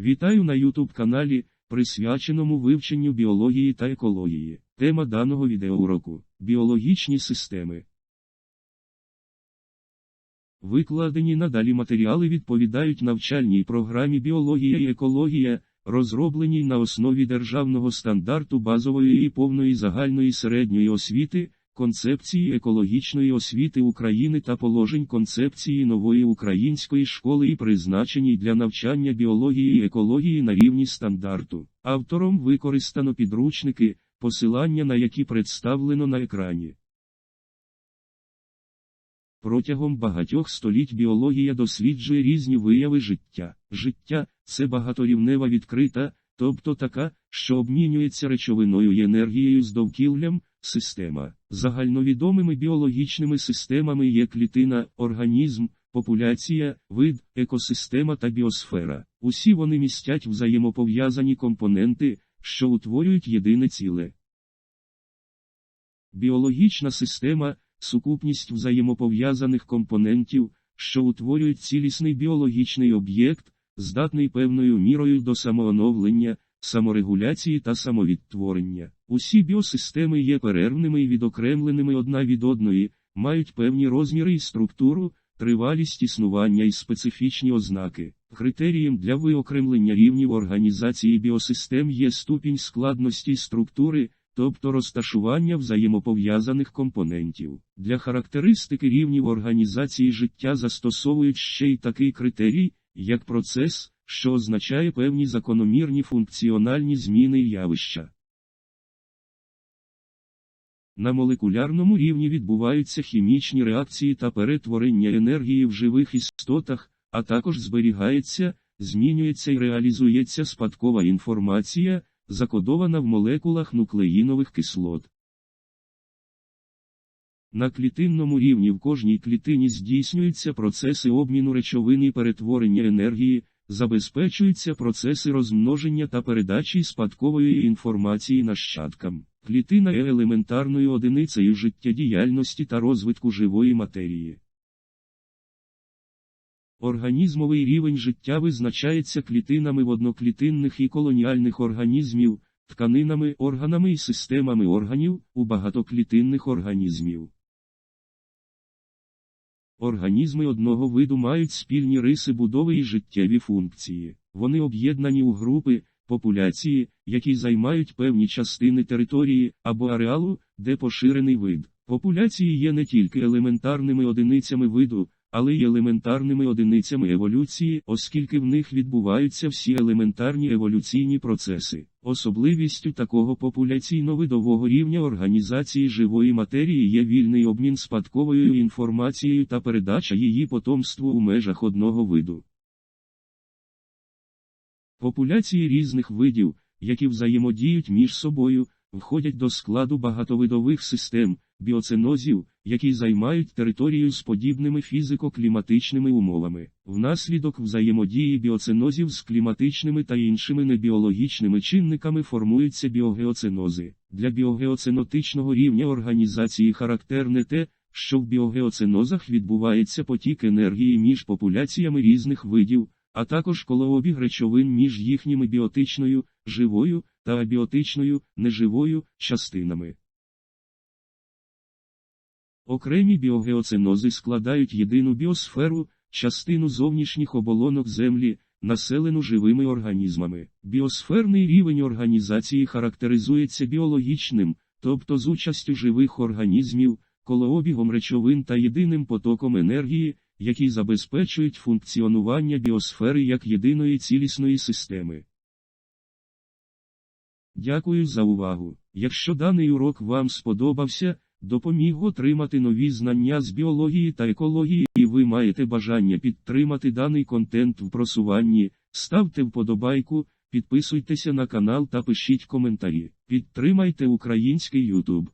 Вітаю на YouTube каналі, присвяченому вивченню біології та екології. Тема даного відеоуроку – біологічні системи. Викладені надалі матеріали відповідають навчальній програмі біологія і екологія, розробленій на основі державного стандарту базової і повної загальної середньої освіти, концепції екологічної освіти України та положень концепції нової української школи і призначеній для навчання біології і екології на рівні стандарту. Автором використано підручники, посилання на які представлено на екрані. Протягом багатьох століть біологія досліджує різні вияви життя. Життя це багаторівнева відкрита, тобто така, що обмінюється речовиною і енергією з довкіллям, система. Загальновідомими біологічними системами є клітина, організм, популяція, вид, екосистема та біосфера. Усі вони містять взаємопов'язані компоненти, що утворюють єдине ціле. Біологічна система сукупність взаємопов'язаних компонентів, що утворюють цілісний біологічний об'єкт, здатний певною мірою до самооновлення, саморегуляції та самовідтворення. Усі біосистеми є перервними і відокремленими одна від одної, мають певні розміри і структуру, тривалість існування і специфічні ознаки. Критерієм для виокремлення рівнів організації біосистем є ступінь складності структури, тобто розташування взаємопов'язаних компонентів. Для характеристики рівнів організації життя застосовують ще й такий критерій, як процес, що означає певні закономірні функціональні зміни явища. На молекулярному рівні відбуваються хімічні реакції та перетворення енергії в живих істотах, а також зберігається, змінюється і реалізується спадкова інформація, закодована в молекулах нуклеїнових кислот. На клітинному рівні в кожній клітині здійснюються процеси обміну речовин і перетворення енергії, забезпечуються процеси розмноження та передачі спадкової інформації нащадкам. Клітина є елементарною одиницею життєдіяльності та розвитку живої матерії. Організмовий рівень життя визначається клітинами водноклітинних і колоніальних організмів, тканинами, органами і системами органів у багатоклітинних організмів. Організми одного виду мають спільні риси будови і життєві функції. Вони об'єднані у групи, популяції, які займають певні частини території або ареалу, де поширений вид. Популяції є не тільки елементарними одиницями виду, але й елементарними одиницями еволюції, оскільки в них відбуваються всі елементарні еволюційні процеси. Особливістю такого популяційно-видового рівня організації живої матерії є вільний обмін спадковою інформацією та передача її потомству у межах одного виду. Популяції різних видів, які взаємодіють між собою, входять до складу багатовидових систем, біоценозів, які займають територію з подібними фізико-кліматичними умовами. Внаслідок взаємодії біоценозів з кліматичними та іншими небіологічними чинниками формуються біогеоценози. Для біогеоценотичного рівня організації характерне те, що в біогеоценозах відбувається потік енергії між популяціями різних видів, а також колообіг речовин між їхніми біотичною, живою та абіотичною, неживою частинами. Окремі біогеоценози складають єдину біосферу, частину зовнішніх оболонок Землі, населену живими організмами. Біосферний рівень організації характеризується біологічним, тобто з участю живих організмів, колообігом речовин та єдиним потоком енергії, які забезпечують функціонування біосфери як єдиної цілісної системи. Дякую за увагу. Якщо даний урок вам сподобався, допоміг отримати нові знання з біології та екології, і ви маєте бажання підтримати даний контент в просуванні, ставте вподобайку, підписуйтеся на канал та пишіть коментарі. Підтримайте український YouTube.